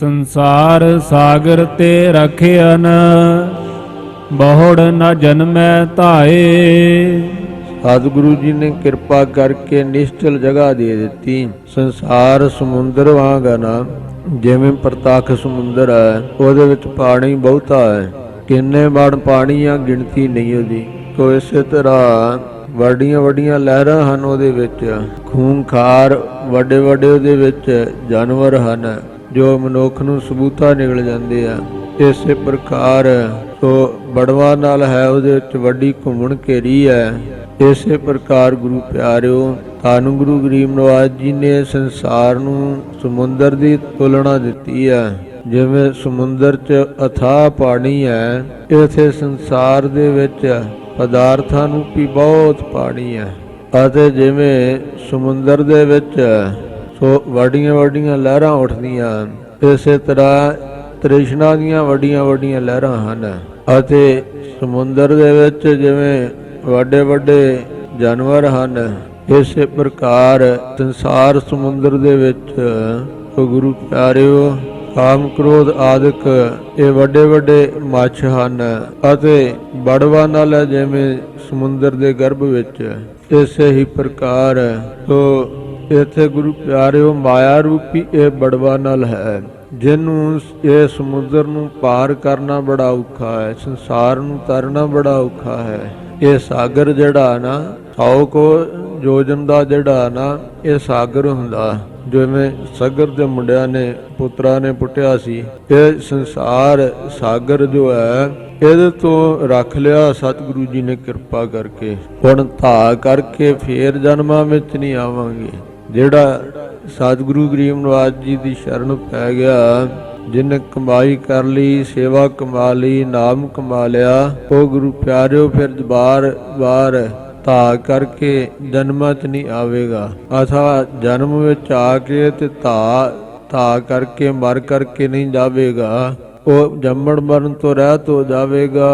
ਸੰਸਾਰ ਸਾਗਰ ਤੇ ਰਖਿਆਨ ਬਹੁੜ ਨ ਜਨਮੈ ਧਾਏ। ਸਤਿਗੁਰੂ ਜੀ ਨੇ ਕਿਰਪਾ ਕਰਕੇ ਨਿਸ਼ਚਲ ਜਗ੍ਹਾ ਦੇ ਦਿੱਤੀ। ਸੰਸਾਰ ਸਮੁੰਦਰ ਵਾਂਗ ਨਾ, ਜਿਵੇਂ ਪ੍ਰਤੱਖ ਸਮੁੰਦਰ ਹੈ ਉਹਦੇ ਵਿੱਚ ਪਾਣੀ ਬਹੁਤਾ ਹੈ। ਕਿੰਨੇ ਵੜ ਪਾਣੀ ਆ ਗਿਣਤੀ ਨਹੀਂ ਉਹਦੀ ਤੋ ਇਸੇ ਤਰ੍ਹਾਂ ਵੱਡੀਆਂ ਵੱਡੀਆਂ ਲਹਿਰਾਂ ਹਨ ਉਹਦੇ ਵਿੱਚ। ਖੂੰਖਾਰ ਵੱਡੇ ਵੱਡੇ ਉਹਦੇ ਵਿੱਚ ਜਾਨਵਰ ਹਨ। ਜੋ ਮਨੁੱਖ ਨੂੰ ਸਬੂਤਾ ਨਿਕਲ ਜਾਂਦੇ ਆ, ਇਸੇ ਪ੍ਰਕਾਰ ਤੋ ਬੜਵਾ ਨਾਲ ਹੈ, ਉਹਦੇ ਵਿੱਚ ਵੱਡੀ ਘੁੰਮਣ ਘੇਰੀ ਹੈ। ਇਸੇ ਪ੍ਰਕਾਰ ਗੁਰੂ ਪਿਆਰਿਓ ਤਾਨੂੰ ਗੁਰੂ ਗਰੀਬ ਨਵਾਜ ਜੀ ਨੇ ਸੰਸਾਰ ਨੂੰ ਸਮੁੰਦਰ ਦੀ ਤੁਲਨਾ ਦਿੱਤੀ ਹੈ। ਜਿਵੇਂ ਸਮੁੰਦਰ 'ਚ ਅਥਾਹ ਪਾਣੀ ਹੈ, ਇਥੇ ਸੰਸਾਰ ਦੇ ਵਿੱਚ ਪਦਾਰਥਾਂ ਨੂੰ ਵੀ ਬਹੁਤ ਪਾਣੀ ਹੈ। ਅਤੇ ਜਿਵੇਂ ਸਮੁੰਦਰ ਦੇ ਵਿੱਚ ਸੋ ਵੱਡੀਆਂ ਵੱਡੀਆਂ ਲਹਿਰਾਂ ਉੱਠਦੀਆਂ ਇਸੇ ਤਰ੍ਹਾਂ ਤ੍ਰਿਸ਼ਨਾ ਦੀਆਂ ਵੱਡੀਆਂ ਵੱਡੀਆਂ ਲਹਿਰਾਂ ਹਨ ਅਤੇ ਸਮੁੰਦਰ ਦੇ ਵਿੱਚ ਜਿਵੇਂ ਵੱਡੇ ਵੱਡੇ ਜਾਨਵਰ ਹਨ, ਇਸੇ ਪ੍ਰਕਾਰ ਸੰਸਾਰ ਸਮੁੰਦਰ ਦੇ ਵਿੱਚ ਸੋ ਗੁਰੂ ਪਿਆਰਿਓ, ਕਾਮ ਕ੍ਰੋਧ ਆਦਿਕ ਇਹ ਵੱਡੇ ਵੱਡੇ ਮੱਛ ਹਨ ਅਤੇ ਬੜਵਾ ਨਾਲ ਜਿਵੇਂ ਸਮੁੰਦਰ ਦੇ ਗਰਭ ਵਿੱਚ। ਇਸੇ ਹੀ ਪ੍ਰਕਾਰ ਸੋ ਇੱਥੇ ਗੁਰੂ ਪਿਆਰਿਓ ਮਾਇਆ ਰੂਪੀ ਇਹ ਬੜਵਾ ਨਾਲ ਹੈ, ਜਿਹਨੂੰ ਇਹ ਸਮੁੰਦਰ ਨੂੰ ਪਾਰ ਕਰਨਾ ਬੜਾ ਔਖਾ ਹੈ, ਸੰਸਾਰ ਨੂੰ ਤਰਨਾ ਬੜਾ ਔਖਾ ਹੈ। ਇਹ ਸਾਗਰ ਜਿਹੜਾ ਨਾ, ਸੌ ਕੋ ਯੋਜਨ ਦਾ ਜਿਹੜਾ ਨਾ, ਇਹ ਸਾਗਰ ਹੁੰਦਾ। ਜਿਵੇਂ ਸਾਗਰ ਦੇ ਮੁੰਡਿਆਂ ਨੇ, ਪੁੱਤਰਾ ਨੇ ਪੁੱਟਿਆ ਸੀ, ਇਹ ਸੰਸਾਰ ਸਾਗਰ ਜੋ ਹੈ, ਇਹਦੇ ਤੋਂ ਰੱਖ ਲਿਆ ਸਤਿਗੁਰੂ ਜੀ ਨੇ ਕਿਰਪਾ ਕਰਕੇ। ਹੁਣ ਧਾ ਕਰਕੇ ਫੇਰ ਜਨਮਾਂ ਵਿੱਚ ਨਹੀਂ ਆਵਾਂਗੇ। ਜਿਹੜਾ ਸਤਿਗੁਰੂ ਗਰੀਬ ਨਵਾਜ ਜੀ ਦੀ ਸ਼ਰਨ ਪੈ ਗਿਆ, ਜਿਨ ਕਮਾਈ ਕਰ ਲਈ, ਸੇਵਾ ਕਮਾ ਲਈ, ਨਾਮ ਕਮਾ ਲਿਆ, ਉਹ ਗੁਰੂ ਪਿਆਰਿਓ, ਫਿਰ ਦੁਬਾਰ ਵਾਰ ਧਾ ਕਰਕੇ ਜਨਮਾਂ 'ਚ ਨਹੀਂ ਆਵੇਗਾ। ਅਥਾ ਜਨਮ ਵਿੱਚ ਆ ਕੇ ਤੇ ਧਾ ਧਾ ਕਰਕੇ, ਮਰ ਕਰਕੇ ਨਹੀਂ ਜਾਵੇਗਾ। ਉਹ ਜੰਮਣ ਮਰਨ ਤੋਂ ਰਹਿਤ ਹੋ ਜਾਵੇਗਾ।